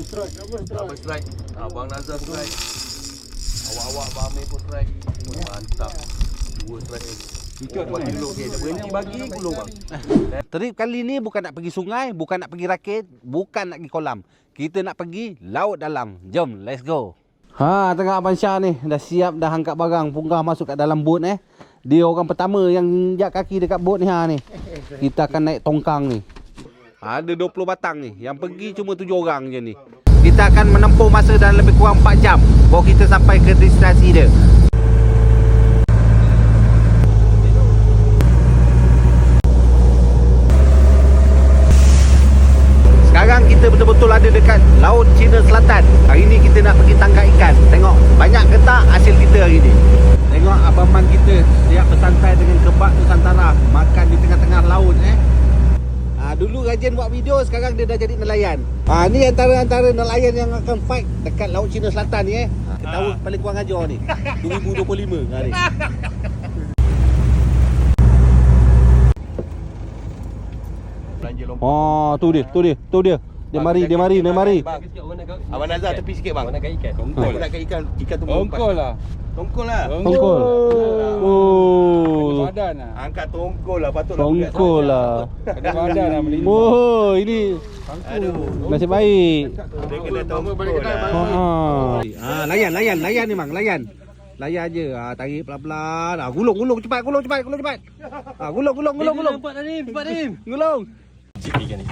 Abang strike. Abang Nazar strike. Awak-awak Abang Amir pun strike. Wah, Mantap. Dua strike ni. Ikut bagi dulu. Okey, dah berhenti bagi gulung bang. Trip kali ni bukan nak pergi sungai, bukan nak pergi rakit, bukan nak pergi kolam. Kita nak pergi laut dalam. Jom, let's go. Ha, tengah Abang Syah ni dah siap dah angkat barang punggah masuk kat dalam bot eh. Dia orang pertama yang injak kaki dekat bot ni ha ni. Kita akan naik tongkang ni. Ada 20 batang ni. Yang pergi cuma 7 orang je ni. Kita akan menempuh masa dalam lebih kurang 4 jam baru kita sampai ke destinasi dia. Sekarang kita betul-betul ada dekat Laut Cina Selatan. Hari ni kita nak pergi tangkap ikan. Tengok banyak ke tak hasil kita hari ni. Tengok abang man kita siap bersantai dengan kebab Nusantara. Makan di tengah-tengah laut eh. Ha, dulu rajin buat video, sekarang dia dah jadi nelayan. Ha, ni antara-antara nelayan yang akan fight dekat Laut Cina Selatan ni eh. Ha, ketawa paling kurang ajar ni. 2025 hari. Lompat. Oh, tu dia, tu dia, tu dia. Dia mari, dia mari, dia mari. Bang, Abang Nazar tepi sikit bang. Mana ikan? Tongkol nak ikan ikan tu Tongkol lah. Tongkol lah. Tongkol. Oh. Badan lah. Angkat tongkol lah patut Tongkol lah. Ada badan lah beli. Oh, ini Aduh. nasib baik. Dia kena tongkol lah. Ha. Ah, layan, layan, layan ni mang, layan. Layan je. Ah, tarik pelan-pelan. Ah, gulung, gulung cepat, gulung cepat, gulung cepat. Ah, gulung, gulung, gulung, gulung. Cepat ni, cepat ni. Gulung. Cik ikan ni.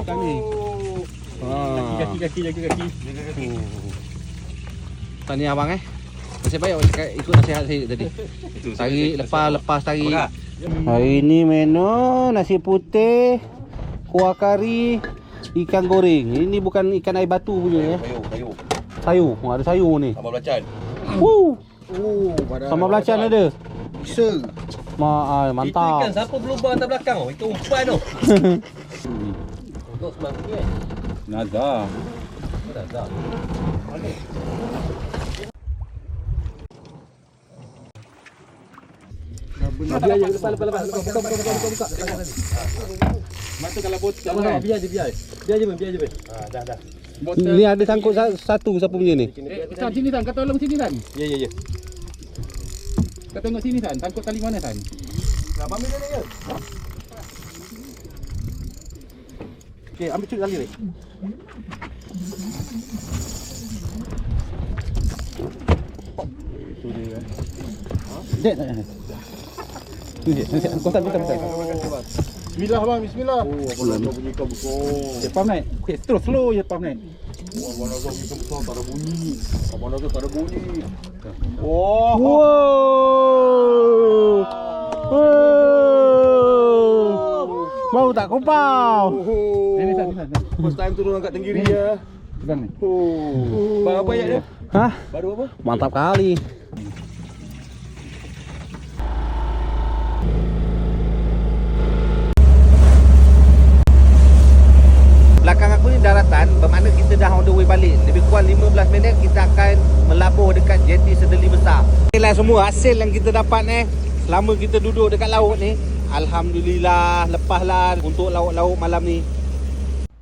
Ikan ni. Ah. Kaki, kaki, jaga kaki. Tanya abang eh. Nasib baik awak cakap ikut nasihat saya tadi. Tarik lepas lepas tarik. Hari ni menu nasi putih, kuah kari, ikan goreng. Ini bukan ikan air batu punya ya. Kayu, kayu. Sayur, oh, ada sayur ni. Sambal belacan. Woo. Oh, pada Sambal belacan ada. Bisa. Ma, ah, Itu ikan mantap. siapa berlubang atas belakang tu? Itu umpan tu. Untuk semangkuk ni kan? Nazar. Nazar. Biar je, lepas, lepas, lepas. Buka, buka, buka, buka, buka. Mata kalau botol Tak apa, biar je, biar. Biar je, Ben, biar je, Ben. Ah, dah dah. Ni ada sangkut sa- satu siapa punya ni? Eh, Tan, sini Tan, kau tolong sini Tan. Ya, ya, ya. Kau tengok sini Tan, sangkut tali mana Tan? Nak ambil dia ya. Okey, ambil curi tali ni. Dek. Tu dia. Kau tak bisa bisa. Bismillah bang, bismillah. Oh, abang Nazar bunyi ikan besar. Ya pam. Okey, terus slow je pam naik. Oh, abang Nazar ikan besar tak ada bunyi. Abang tak ada bunyi. Oh. Wow. Wow. Mau tak Tan, sini Tan. First time turun angkat tenggiri ya. Pegang ni. Oh. Bang apa ayat dia? Hah? Baru apa? Mantap kali. Belakang aku ni daratan bermakna kita dah on the way balik. Lebih kurang 15 minit kita akan melabuh dekat jeti Sedeli Besar. Inilah semua hasil yang kita dapat eh selama kita duduk dekat laut ni. Alhamdulillah lepaslah untuk laut-laut malam ni.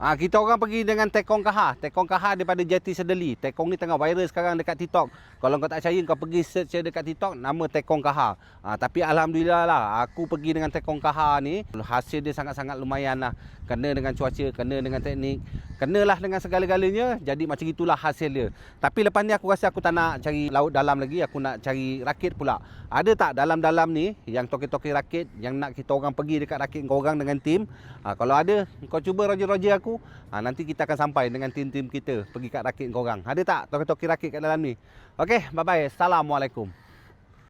Ah kita orang pergi dengan Tekong Kaha. Tekong Kaha daripada Jati Sedeli. Tekong ni tengah viral sekarang dekat TikTok. Kalau kau tak percaya kau pergi search dekat TikTok nama Tekong Kaha. Ah tapi alhamdulillah lah aku pergi dengan Tekong Kaha ni hasil dia sangat-sangat lumayan lah. Kena dengan cuaca, kena dengan teknik, kenalah dengan segala-galanya. Jadi macam itulah hasil dia. Tapi lepas ni aku rasa aku tak nak cari laut dalam lagi, aku nak cari rakit pula. Ada tak dalam-dalam ni yang toke-toke rakit yang nak kita orang pergi dekat rakit kau orang dengan tim? Ha, kalau ada, kau cuba roger-roger aku. Ha, nanti kita akan sampai dengan tim-tim kita pergi kat rakit kau orang. Ada tak toke-toke rakit kat dalam ni? Okey, bye-bye. Assalamualaikum.